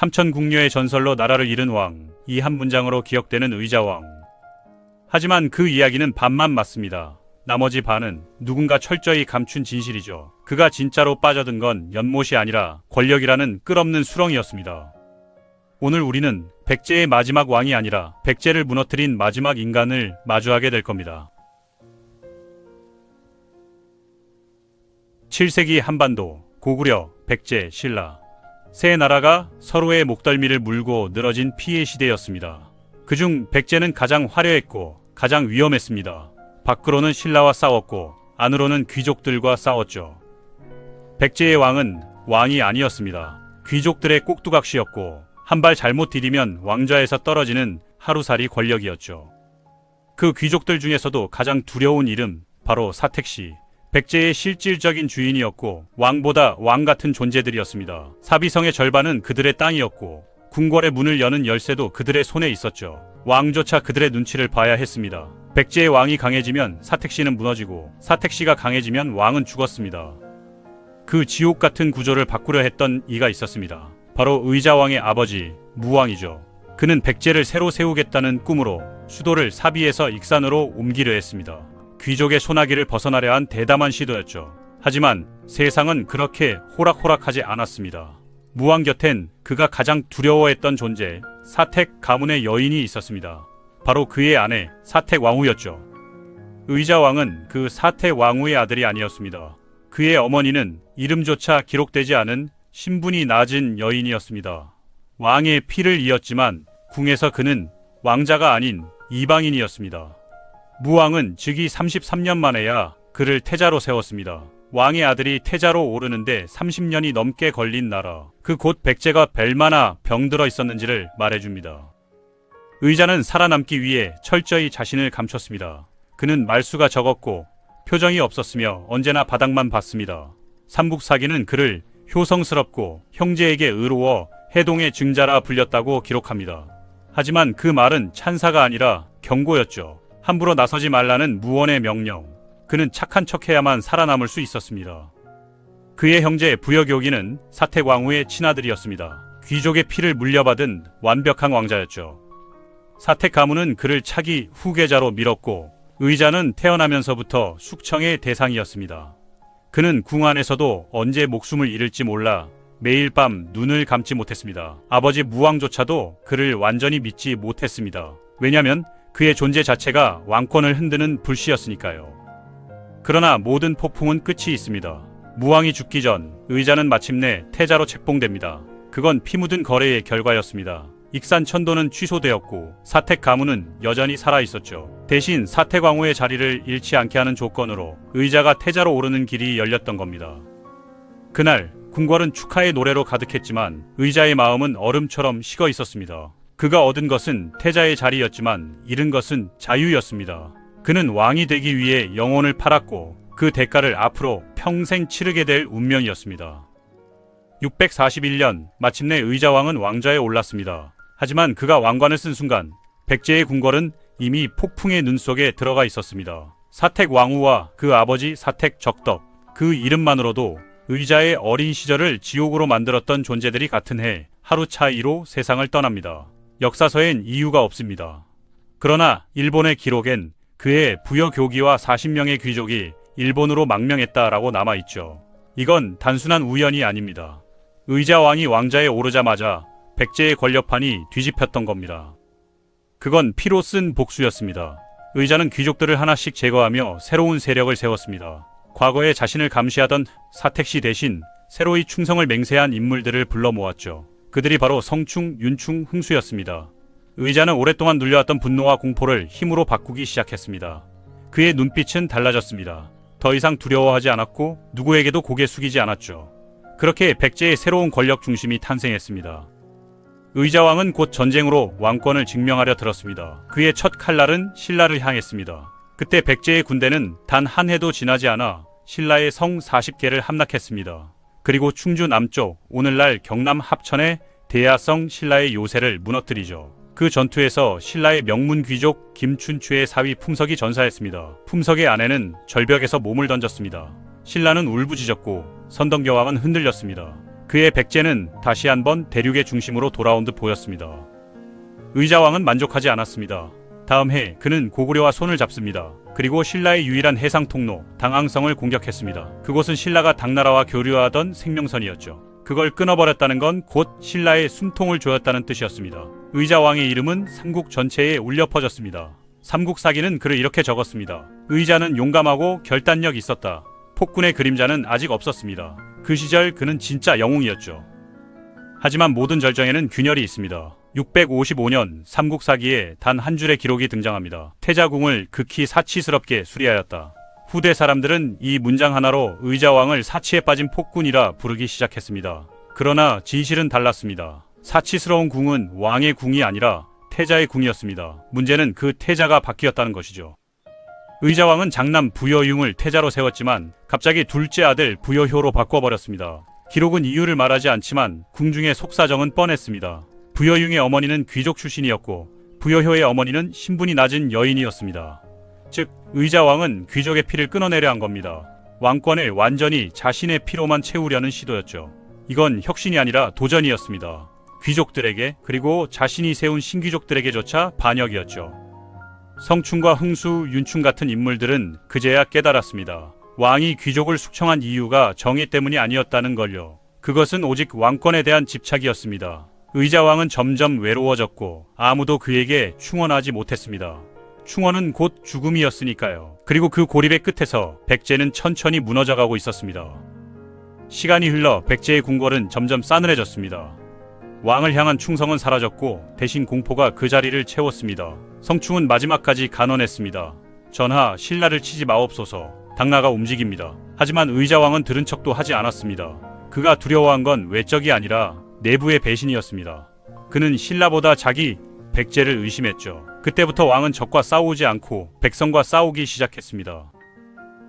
삼천궁녀의 전설로 나라를 잃은 왕, 이 한 문장으로 기억되는 의자왕. 하지만 그 이야기는 반만 맞습니다. 나머지 반은 누군가 철저히 감춘 진실이죠. 그가 진짜로 빠져든 건 연못이 아니라 권력이라는 끝없는 수렁이었습니다. 오늘 우리는 백제의 마지막 왕이 아니라 백제를 무너뜨린 마지막 인간을 마주하게 될 겁니다. 7세기 한반도, 고구려, 백제, 신라. 세 나라가 서로의 목덜미를 물고 늘어진 피해 시대였습니다. 그중 백제는 가장 화려했고 가장 위험했습니다. 밖으로는 신라와 싸웠고 안으로는 귀족들과 싸웠죠. 백제의 왕은 왕이 아니었습니다. 귀족들의 꼭두각시였고 한 발 잘못 디디면 왕좌에서 떨어지는 하루살이 권력이었죠. 그 귀족들 중에서도 가장 두려운 이름 바로 사택시. 백제의 실질적인 주인이었고 왕보다 왕 같은 존재들이었습니다. 사비성의 절반은 그들의 땅이었고 궁궐의 문을 여는 열쇠도 그들의 손에 있었죠. 왕조차 그들의 눈치를 봐야 했습니다. 백제의 왕이 강해지면 사택시는 무너지고 사택시가 강해지면 왕은 죽었습니다. 그 지옥 같은 구조를 바꾸려 했던 이가 있었습니다. 바로 의자왕의 아버지 무왕이죠. 그는 백제를 새로 세우겠다는 꿈으로 수도를 사비에서 익산으로 옮기려 했습니다. 귀족의 소나기를 벗어나려 한 대담한 시도였죠. 하지만 세상은 그렇게 호락호락하지 않았습니다. 무왕 곁엔 그가 가장 두려워했던 존재, 사택 가문의 여인이 있었습니다. 바로 그의 아내 사택 왕후였죠. 의자 왕은 그 사택 왕후의 아들이 아니었습니다. 그의 어머니는 이름조차 기록되지 않은 신분이 낮은 여인이었습니다. 왕의 피를 이었지만 궁에서 그는 왕자가 아닌 이방인이었습니다. 무왕은 즉위 33년 만에야 그를 태자로 세웠습니다. 왕의 아들이 태자로 오르는데 30년이 넘게 걸린 나라. 그곳 백제가 벨마나 병들어 있었는지를 말해줍니다. 의자는 살아남기 위해 철저히 자신을 감췄습니다. 그는 말수가 적었고 표정이 없었으며 언제나 바닥만 봤습니다. 삼국사기는 그를 효성스럽고 형제에게 의로워 해동의 증자라 불렸다고 기록합니다. 하지만 그 말은 찬사가 아니라 경고였죠. 함부로 나서지 말라는 무원의 명령. 그는 착한 척해야만 살아남을 수 있었습니다. 그의 형제 부여교기는 사택왕후의 친아들이었습니다. 귀족의 피를 물려받은 완벽한 왕자였죠. 사택 가문은 그를 차기 후계자로 밀었고 의자는 태어나면서부터 숙청의 대상이었습니다. 그는 궁 안에서도 언제 목숨을 잃을지 몰라 매일 밤 눈을 감지 못했습니다. 아버지 무왕조차도 그를 완전히 믿지 못했습니다. 왜냐하면 그의 존재 자체가 왕권을 흔드는 불씨였으니까요. 그러나 모든 폭풍은 끝이 있습니다. 무왕이 죽기 전 의자는 마침내 태자로 책봉됩니다. 그건 피 묻은 거래의 결과였습니다. 익산 천도는 취소되었고 사택 가문은 여전히 살아 있었죠. 대신 사택 왕후의 자리를 잃지 않게 하는 조건으로 의자가 태자로 오르는 길이 열렸던 겁니다. 그날 궁궐은 축하의 노래로 가득했지만 의자의 마음은 얼음처럼 식어 있었습니다. 그가 얻은 것은 태자의 자리였지만 잃은 것은 자유였습니다. 그는 왕이 되기 위해 영혼을 팔았고 그 대가를 앞으로 평생 치르게 될 운명이었습니다. 641년 마침내 의자왕은 왕좌에 올랐습니다. 하지만 그가 왕관을 쓴 순간 백제의 궁궐은 이미 폭풍의 눈 속에 들어가 있었습니다. 사택 왕후와 그 아버지 사택 적덕 그 이름만으로도 의자의 어린 시절을 지옥으로 만들었던 존재들이 같은 해 하루 차이로 세상을 떠납니다. 역사서엔 이유가 없습니다. 그러나 일본의 기록엔 그의 부여 교기와 40명의 귀족이 일본으로 망명했다라고 남아있죠. 이건 단순한 우연이 아닙니다. 의자 왕이 왕자에 오르자마자 백제의 권력판이 뒤집혔던 겁니다. 그건 피로 쓴 복수였습니다. 의자는 귀족들을 하나씩 제거하며 새로운 세력을 세웠습니다. 과거에 자신을 감시하던 사택시 대신 새로이 충성을 맹세한 인물들을 불러 모았죠. 그들이 바로 성충, 윤충, 흥수였습니다. 의자는 오랫동안 눌려왔던 분노와 공포를 힘으로 바꾸기 시작했습니다. 그의 눈빛은 달라졌습니다. 더 이상 두려워하지 않았고 누구에게도 고개 숙이지 않았죠. 그렇게 백제의 새로운 권력 중심이 탄생했습니다. 의자왕은 곧 전쟁으로 왕권을 증명하려 들었습니다. 그의 첫 칼날은 신라를 향했습니다. 그때 백제의 군대는 단 한 해도 지나지 않아 신라의 성 40개를 함락했습니다. 그리고 충주 남쪽 오늘날 경남 합천의 대야성 신라의 요새를 무너뜨리죠. 그 전투에서 신라의 명문 귀족 김춘추의 사위 품석이 전사했습니다. 품석의 아내는 절벽에서 몸을 던졌습니다. 신라는 울부짖었고 선덕여왕은 흔들렸습니다. 그의 백제는 다시 한번 대륙의 중심으로 돌아온 듯 보였습니다. 의자왕은 만족하지 않았습니다. 다음 해 그는 고구려와 손을 잡습니다. 그리고 신라의 유일한 해상 통로 당항성을 공격했습니다. 그곳은 신라가 당나라와 교류하던 생명선이었죠. 그걸 끊어버렸다는 건 곧 신라의 숨통을 조였다는 뜻이었습니다. 의자왕의 이름은 삼국 전체에 울려 퍼졌습니다. 삼국 사기는 글을 이렇게 적었습니다. 의자는 용감하고 결단력 있었다. 폭군의 그림자는 아직 없었습니다. 그 시절 그는 진짜 영웅이었죠. 하지만 모든 절정에는 균열이 있습니다. 655년 삼국 사기에 단 한 줄의 기록이 등장합니다. 태자궁을 극히 사치스럽게 수리하였다. 후대 사람들은 이 문장 하나로 의자왕을 사치에 빠진 폭군이라 부르기 시작했습니다. 그러나 진실은 달랐습니다. 사치스러운 궁은 왕의 궁이 아니라 태자의 궁이었습니다. 문제는 그 태자가 바뀌었다는 것이죠. 의자왕은 장남 부여융을 태자로 세웠지만 갑자기 둘째 아들 부여효로 바꿔버렸습니다. 기록은 이유를 말하지 않지만 궁중의 속사정은 뻔했습니다. 부여융의 어머니는 귀족 출신이었고 부여효의 어머니는 신분이 낮은 여인이었습니다. 즉 의자왕은 귀족의 피를 끊어내려 한 겁니다. 왕권을 완전히 자신의 피로만 채우려는 시도였죠. 이건 혁신이 아니라 도전이었습니다. 귀족들에게 그리고 자신이 세운 신귀족들에게조차 반역이었죠. 성충과 흥수, 윤충 같은 인물들은 그제야 깨달았습니다. 왕이 귀족을 숙청한 이유가 정의 때문이 아니었다는 걸요. 그것은 오직 왕권에 대한 집착이었습니다. 의자왕은 점점 외로워졌고 아무도 그에게 충원하지 못했습니다. 충원은 곧 죽음이었으니까요. 그리고 그 고립의 끝에서 백제는 천천히 무너져가고 있었습니다. 시간이 흘러 백제의 궁궐은 점점 싸늘해졌습니다. 왕을 향한 충성은 사라졌고 대신 공포가 그 자리를 채웠습니다. 성충은 마지막까지 간언했습니다. 전하, 신라를 치지 마옵소서. 당나가 움직입니다. 하지만 의자왕은 들은 척도 하지 않았습니다. 그가 두려워한 건 외적이 아니라 내부의 배신이었습니다. 그는 신라보다 자기 백제를 의심했죠. 그때부터 왕은 적과 싸우지 않고 백성과 싸우기 시작했습니다.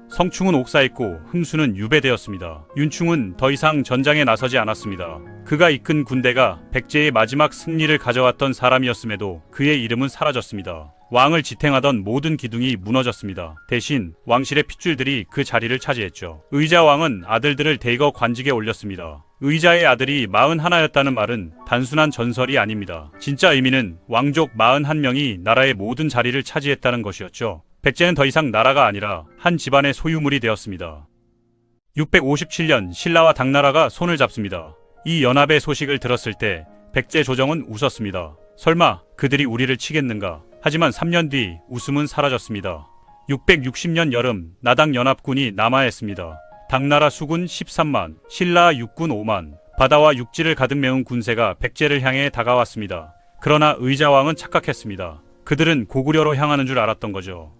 성충은 옥사했고 흥수는 유배되었습니다. 윤충은 더 이상 전장에 나서지 않았습니다. 그가 이끈 군대가 백제의 마지막 승리를 가져왔던 사람이었음에도 그의 이름은 사라졌습니다. 왕을 지탱하던 모든 기둥이 무너졌습니다. 대신 왕실의 핏줄들이 그 자리를 차지했죠. 의자 왕은 아들들을 대거 관직에 올렸습니다. 의자의 아들이 41였다는 말은 단순한 전설이 아닙니다. 진짜 의미는 왕족 41명이 나라의 모든 자리를 차지했다는 것이었죠. 백제는 더 이상 나라가 아니라 한 집안의 소유물이 되었습니다. 657년 신라와 당나라가 손을 잡습니다. 이 연합의 소식을 들었을 때 백제 조정은 웃었습니다. 설마 그들이 우리를 치겠는가? 하지만 3년 뒤 웃음은 사라졌습니다. 660년 여름 나당 연합군이 남하했습니다. 당나라 수군 13만, 신라 육군 5만, 바다와 육지를 가득 메운 군세가 백제를 향해 다가왔습니다. 그러나 의자왕은 착각했습니다. 그들은 고구려로 향하는 줄 알았던 거죠.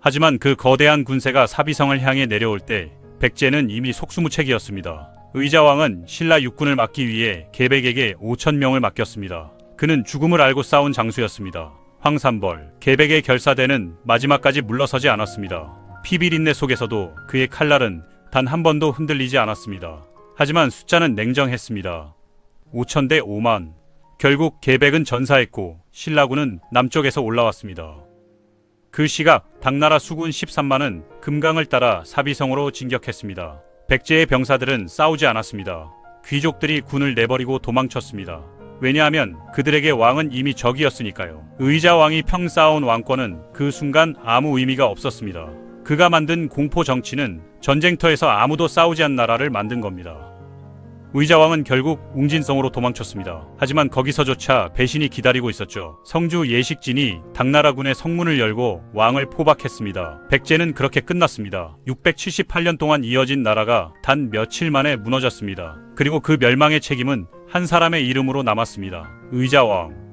하지만 그 거대한 군세가 사비성을 향해 내려올 때 백제는 이미 속수무책이었습니다. 의자왕은 신라 육군을 막기 위해 계백에게 5천 명을 맡겼습니다. 그는 죽음을 알고 싸운 장수였습니다. 황산벌, 계백의 결사대는 마지막까지 물러서지 않았습니다. 피비린내 속에서도 그의 칼날은 단 한 번도 흔들리지 않았습니다. 하지만 숫자는 냉정했습니다. 5천 대 5만. 결국 계백은 전사했고 신라군은 남쪽에서 올라왔습니다. 그 시각 당나라 수군 13만은 금강을 따라 사비성으로 진격했습니다. 백제의 병사들은 싸우지 않았습니다. 귀족들이 군을 내버리고 도망쳤습니다. 왜냐하면 그들에게 왕은 이미 적이었으니까요. 의자 왕이 평 쌓아온 왕권은 그 순간 아무 의미가 없었습니다. 그가 만든 공포 정치는 전쟁터에서 아무도 싸우지 않은 나라를 만든 겁니다. 의자왕은 결국 웅진성으로 도망쳤습니다. 하지만 거기서조차 배신이 기다리고 있었죠. 성주 예식진이 당나라군의 성문을 열고 왕을 포박했습니다. 백제는 그렇게 끝났습니다. 678년 동안 이어진 나라가 단 며칠 만에 무너졌습니다. 그리고 그 멸망의 책임은 한 사람의 이름으로 남았습니다. 의자왕.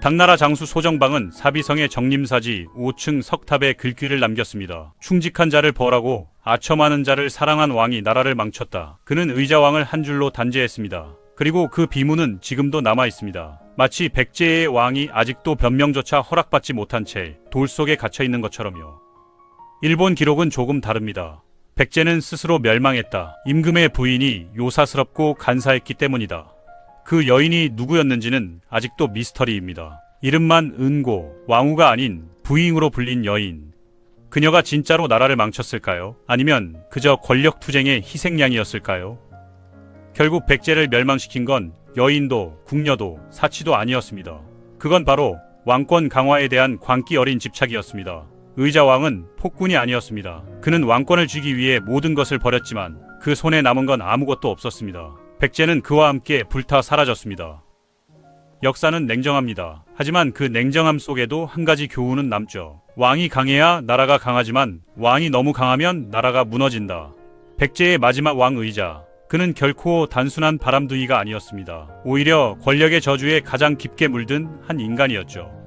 당나라 장수 소정방은 사비성의 정림사지 5층 석탑에 글귀를 남겼습니다. 충직한 자를 벌하고 아첨하는 자를 사랑한 왕이 나라를 망쳤다. 그는 의자왕을 한 줄로 단죄했습니다. 그리고 그 비문은 지금도 남아 있습니다. 마치 백제의 왕이 아직도 변명조차 허락받지 못한 채 돌 속에 갇혀 있는 것처럼요. 일본 기록은 조금 다릅니다. 백제는 스스로 멸망했다. 임금의 부인이 요사스럽고 간사했기 때문이다. 그 여인이 누구였는지는 아직도 미스터리입니다. 이름만 은고, 왕후가 아닌 부잉으로 불린 여인. 그녀가 진짜로 나라를 망쳤을까요? 아니면 그저 권력 투쟁의 희생양이었을까요? 결국 백제를 멸망시킨 건 여인도 궁녀도 사치도 아니었습니다. 그건 바로 왕권 강화에 대한 광기 어린 집착이었습니다. 의자왕은 폭군이 아니었습니다. 그는 왕권을 쥐기 위해 모든 것을 버렸지만 그 손에 남은 건 아무것도 없었습니다. 백제는 그와 함께 불타 사라졌습니다. 역사는 냉정합니다. 하지만 그 냉정함 속에도 한 가지 교훈은 남죠. 왕이 강해야 나라가 강하지만 왕이 너무 강하면 나라가 무너진다. 백제의 마지막 왕의자. 그는 결코 단순한 바람둥이가 아니었습니다. 오히려 권력의 저주에 가장 깊게 물든 한 인간이었죠.